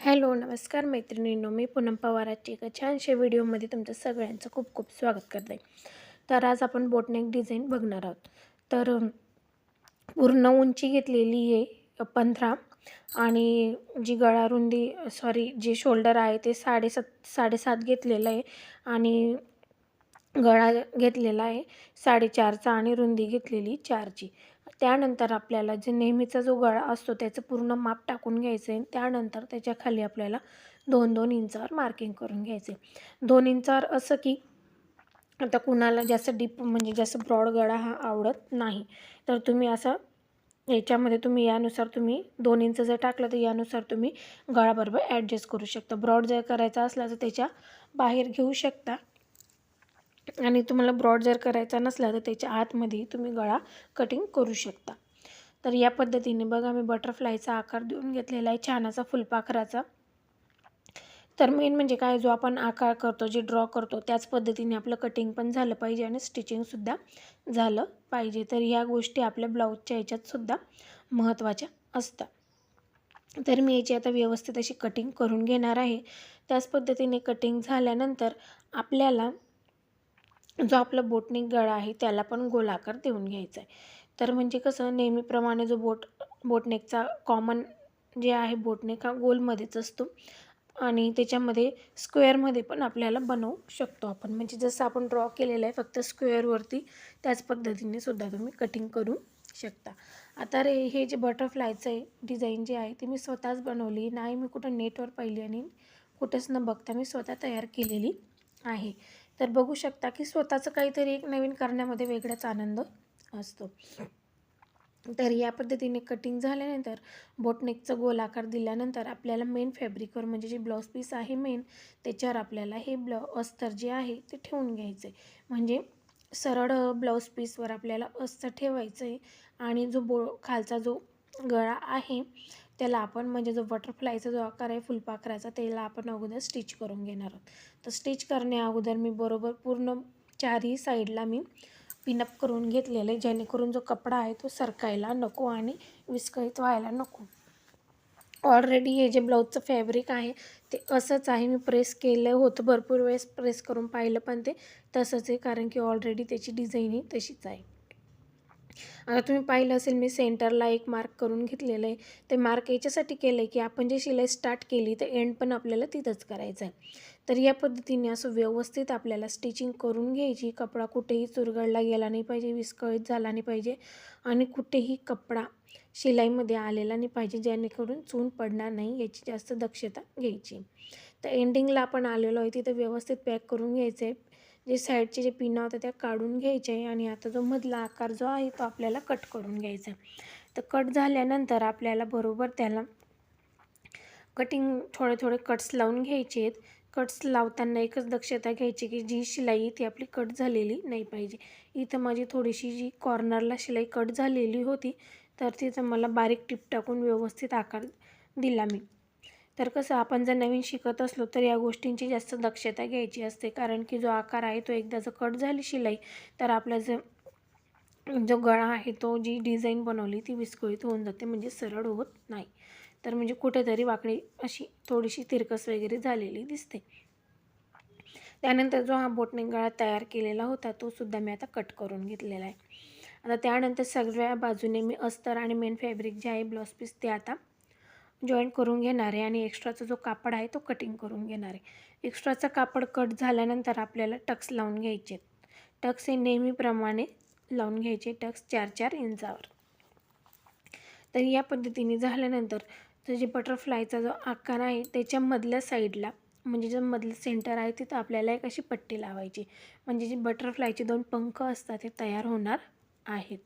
Hello नमस्कार मैत्रिणींनो मी पूनम पवाराची एका छानशा व्हिडिओमध्ये तुमचं सगळ्यांचं खूप खूप स्वागत करते. तर आज आपण बोटनेक डिझाईन बघणार आहोत. तर पूर्ण उंची घेतलेली आहे पंधरा आणि जी गळा रुंदी सॉरी जे शोल्डर आहे ते साडेसात साडेसात घेतलेलं आहे आणि गळा घेतलेला आहे साडेचारचा आणि रुंदी घेतलेली चारची. त्यानंतर आपल्याला जे नेहमीचा जो गळा असतो त्याचं पूर्ण माप टाकून घ्यायचं आहे त्यानंतर त्याच्याखाली आपल्याला दोन दोन इंचावर मार्किंग करून घ्यायचे दोन इंचावर असं की आता कुणाला जास्त डीप म्हणजे जास्त ब्रॉड गळा हा आवडत नाही. तर तुम्ही असं याच्यामध्ये तुम्ही यानुसार तुम्ही दोन इंच जर टाकलं तर यानुसार तुम्ही गळाबरोबर ॲडजस्ट करू शकता. ब्रॉड जर करायचा असला तर त्याच्या बाहेर घेऊ शकता. आणि तुम्हाला ब्रॉड जर करायचा नसला तर त्याच्या आतमध्ये तुम्ही गळा कटिंग करू शकता. तर या पद्धतीने बघा मी बटरफ्लायचा आकार देऊन घेतलेला आहे छानाचा फुलपाखराचा. तर मेन म्हणजे काय जो आपण आकार करतो जे ड्रॉ करतो त्याच पद्धतीने आपलं कटिंग पण झालं पाहिजे आणि स्टिचिंगसुद्धा झालं पाहिजे. तर ह्या गोष्टी आपल्या ब्लाऊजच्या ह्याच्यातसुद्धा महत्त्वाच्या असतात. तर मी याची आता व्यवस्थित अशी कटिंग करून घेणार आहे. त्याच पद्धतीने कटिंग झाल्यानंतर आपल्याला जो आपला बोटनिक गळा आहे त्याला पण गोलाकार देऊन घ्यायचा आहे तर म्हणजे कसं नेहमीप्रमाणे जो बोट बोटनेकचा कॉमन जे आहे बोटनेक हा गोलमध्येच असतो. आणि त्याच्यामध्ये स्क्वेअरमध्ये पण आपल्याला बनवू शकतो आपण. म्हणजे जसं आपण ड्रॉ केलेलं आहे फक्त स्क्वेअरवरती त्याच पद्धतीने सुद्धा तुम्ही कटिंग करू शकता. आता रे हे जे बटरफ्लायचं आहे डिझाईन जे आहे ती मी स्वतःच बनवली. नाही मी कुठं नेटवर पाहिली आणि कुठंच न बघता मी स्वतः तयार केलेली आहे. तर बघू शकता की स्वतःचं काहीतरी एक नवीन करण्यामध्ये वेगळाच आनंद असतो. तर या पद्धतीने कटिंग झाल्यानंतर बोटनेकचं गोल आकार दिल्यानंतर आपल्याला मेन फॅब्रिकवर म्हणजे जे ब्लाऊज पीस आहे मेन त्याच्यावर आपल्याला हे ब्ल अस्तर जे आहे ते ठेवून घ्यायचं आहे म्हणजे सरळ ब्लाऊज पीसवर आपल्याला अस्तर ठेवायचं आहे आणि जो बो खालचा जो गळा आहे त्याला आपण म्हणजे जो बटरफ्लायचा जो आकार आहे फुलपाखराचा त्याला आपण अगोदर स्टिच करून घेणार आहोत. तर स्टिच करण्या अगोदर मी बरोबर पूर्ण चारही साईडला मी पिनअप करून घेतलेलं आहे जेणेकरून जो कपडा आहे तो सरकायला नको आणि विस्कळीत व्हायला नको. ऑलरेडी हे जे ब्लाऊजचं फॅब्रिक आहे ते असंच आहे. मी प्रेस केलं होतं भरपूर वेळेस प्रेस करून पाहिलं पण ते तसंच आहे कारण की ऑलरेडी त्याची डिझाईन ही तशीच आहे. आता तुम्ही पाहिलं असेल मी सेंटरला एक मार्क करून घेतलेलं आहे. ते मार्क याच्यासाठी केलं आहे की आपण जे शिलाई स्टार्ट केली तर एंड पण आपल्याला तिथंच करायचं आहे. तर या पद्धतीने असं व्यवस्थित आपल्याला स्टिचिंग करून घ्यायची. कपडा कुठेही चुरगळला गेला नाही पाहिजे विस्कळीत झाला नाही पाहिजे आणि कुठेही कपडा शिलाईमध्ये आलेला नाही पाहिजे जेणेकरून चून पडणार नाही याची जास्त दक्षता घ्यायची. तर एंडिंगला आपण आलेलो आहे तिथं व्यवस्थित पॅक करून घ्यायचं आहे जे साईडचे जे पिनं होत्या त्या काढून घ्यायच्या आहे आणि आता जो मधला आकार जो आहे तो आपल्याला कट करून घ्यायचा. आहे तर कट झाल्यानंतर आपल्याला बरोबर त्याला कटिंग थोडे थोडे कट्स लावून घ्यायचे आहेत. कट्स लावताना एकच दक्षता घ्यायची की जी शिलाई ती आपली कट झालेली नाही पाहिजे. इथं माझी थोडीशी जी कॉर्नरला शिलाई कट झालेली होती तर तिथं मला बारीक टिप टाकून व्यवस्थित आकार दिला मी. तर कसं आपण जर नवीन शिकत असलो तर या गोष्टींची जास्त दक्षता घ्यायची असते. कारण की जो आकार आहे तो एकदा जर कट झाली शिलाई तर आपला जो जो गळा आहे तो जी डिझाईन बनवली ती विस्कळीत होऊन जाते म्हणजे सरळ होत नाही. तर म्हणजे कुठेतरी वाकडी अशी थोडीशी तिरकस वगैरे झालेली दिसते. त्यानंतर जो हा बोटने गळा तयार केलेला होता तो सुद्धा मी आता कट करून घेतलेला आहे. आता त्यानंतर सगळ्या बाजूने मी अस्तर आणि मेन फॅब्रिक जे आहे ब्लाऊज पीस ते आता जॉईंट करून घेणार आहे आणि एक्स्ट्राचा जो कापड आहे तो कटिंग करून घेणार. आहे एक्स्ट्राचा कापड कट झाल्यानंतर आपल्याला टक्स लावून घ्यायचे टक्स हे नेहमीप्रमाणे लावून घ्यायचे. टक्स चार चार इंचावर. तर या पद्धतीने झाल्यानंतर तर जे बटरफ्लायचा जो आकार आहे त्याच्यामधल्या साईडला म्हणजे जे मधलं सेंटर आहे तिथं आपल्याला एक अशी पट्टी लावायची. म्हणजे जे बटरफ्लायचे दोन पंख असतात ते तयार होणार आहेत.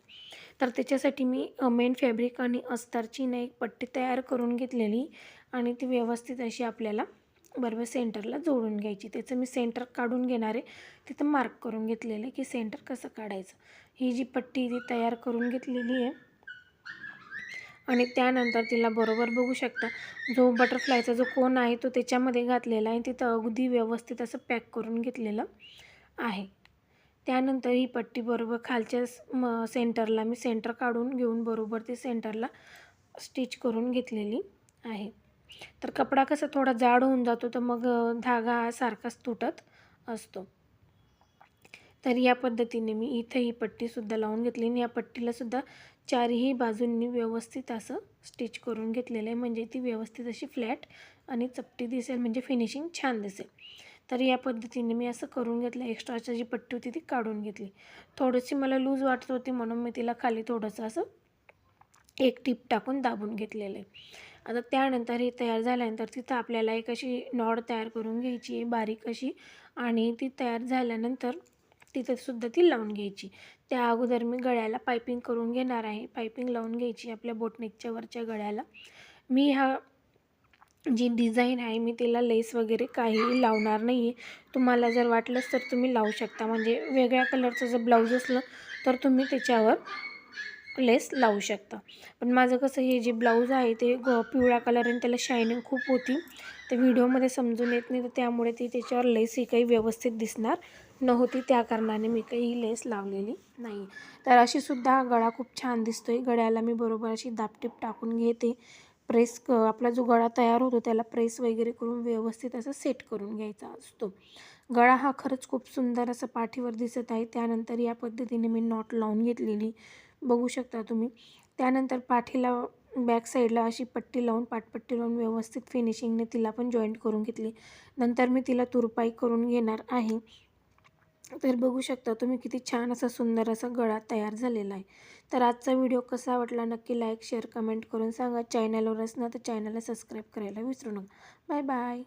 तर त्याच्यासाठी मी मेन फॅब्रिक आणि अस्तरची ना एक पट्टी तयार करून घेतलेली आणि ती व्यवस्थित अशी आपल्याला बरोबर सेंटरला जोडून घ्यायची. त्याचं मी सेंटर काढून घेणार आहे. तिथं मार्क करून घेतलेलं आहे की सेंटर कसं काढायचं. ही जी पट्टी ती तयार करून घेतलेली आहे. आणि त्यानंतर तिला बरोबर बघू शकता जो बटरफ्लायचा जो कोन आहे तो त्याच्यामध्ये घातलेला आहे. तिथं अगदी व्यवस्थित असं पॅक करून घेतलेलं आहे. त्यानंतर ही पट्टी बरोबर खालच्या म सेंटरला मी सेंटर काढून घेऊन बरोबर ती सेंटरला स्टिच करून घेतलेली आहे. तर कपडा कसा थोडा जाड होऊन जातो तर मग धागा हा सारखाच तुटत असतो. तर या पद्धतीने मी इथं ही पट्टीसुद्धा लावून घेतली आणि या पट्टीलासुद्धा चारही बाजूंनी व्यवस्थित असं स्टिच करून घेतलेलं आहे. म्हणजे ती व्यवस्थित अशी फ्लॅट आणि चपटी दिसेल म्हणजे फिनिशिंग छान दिसेल. तर या पद्धतीने मी असं करून घेतलं. एक्स्ट्राची जी पट्टी होती ती काढून घेतली. थोडीशी मला लूज वाटत होती म्हणून मी तिला खाली थोडंसं असं एक टीप टाकून दाबून घेतलेलं आहे. आता त्यानंतर हे तयार झाल्यानंतर तिथं आपल्याला एक अशी नॉड तयार करून घ्यायची आहे बारीक अशी. आणि ती तयार झाल्यानंतर तिथंसुद्धा ती लावून घ्यायची. त्या अगोदर मी गळ्याला पायपिंग करून घेणार आहे. पायपिंग लावून घ्यायची आपल्या बोटनेकच्या वरच्या गळ्याला. मी हा जी डिझाईन आहे मी तिला लेस वगैरे काहीही लावणार नाही आहे तुम्हाला जर वाटलंच तर तुम्ही लावू शकता. म्हणजे वेगळ्या कलरचं जर ब्लाऊज असलं तर तुम्ही त्याच्यावर लेस लावू शकता. पण माझं कसं हे जे ब्लाऊज आहे ते ग पिवळा कलर आणि त्याला शायनिंग खूप होती. तर व्हिडिओमध्ये समजून येत नाही तर त्यामुळे ती त्याच्यावर लेस ही काही व्यवस्थित दिसणार नव्हती. त्या कारणाने मी काही लेस लावलेली नाही. तर अशीसुद्धा गळा खूप छान दिसतो आहे गळ्याला मी बरोबर अशी दापटीप टाकून घेते. प्रेस क आपला जो गळा तयार होतो त्याला प्रेस वगैरे करून व्यवस्थित असं सेट करून घ्यायचा असतो. गळा हा खरंच खूप सुंदर असं पाठीवर दिसत आहे. त्यानंतर या पद्धतीने मी नॉट लावून घेतलेली. बघू शकता तुम्ही. त्यानंतर पाठीला बॅक साईडला अशी पट्टी लावून पाटपट्टी लावून व्यवस्थित फिनिशिंगने तिला पण जॉईंट करून घेतली. नंतर मी तिला तुरपाई करून घेणार आहे. तर बघू शकता तुम्ही किती छान असा सुंदर असा गळा तयार झालेला आहे. तर आजचा व्हिडिओ कसा वाटला नक्की लाईक शेअर कमेंट करून सांगा. चॅनलवर असणार तर चॅनलला सबस्क्राईब करायला विसरू नका. Bye bye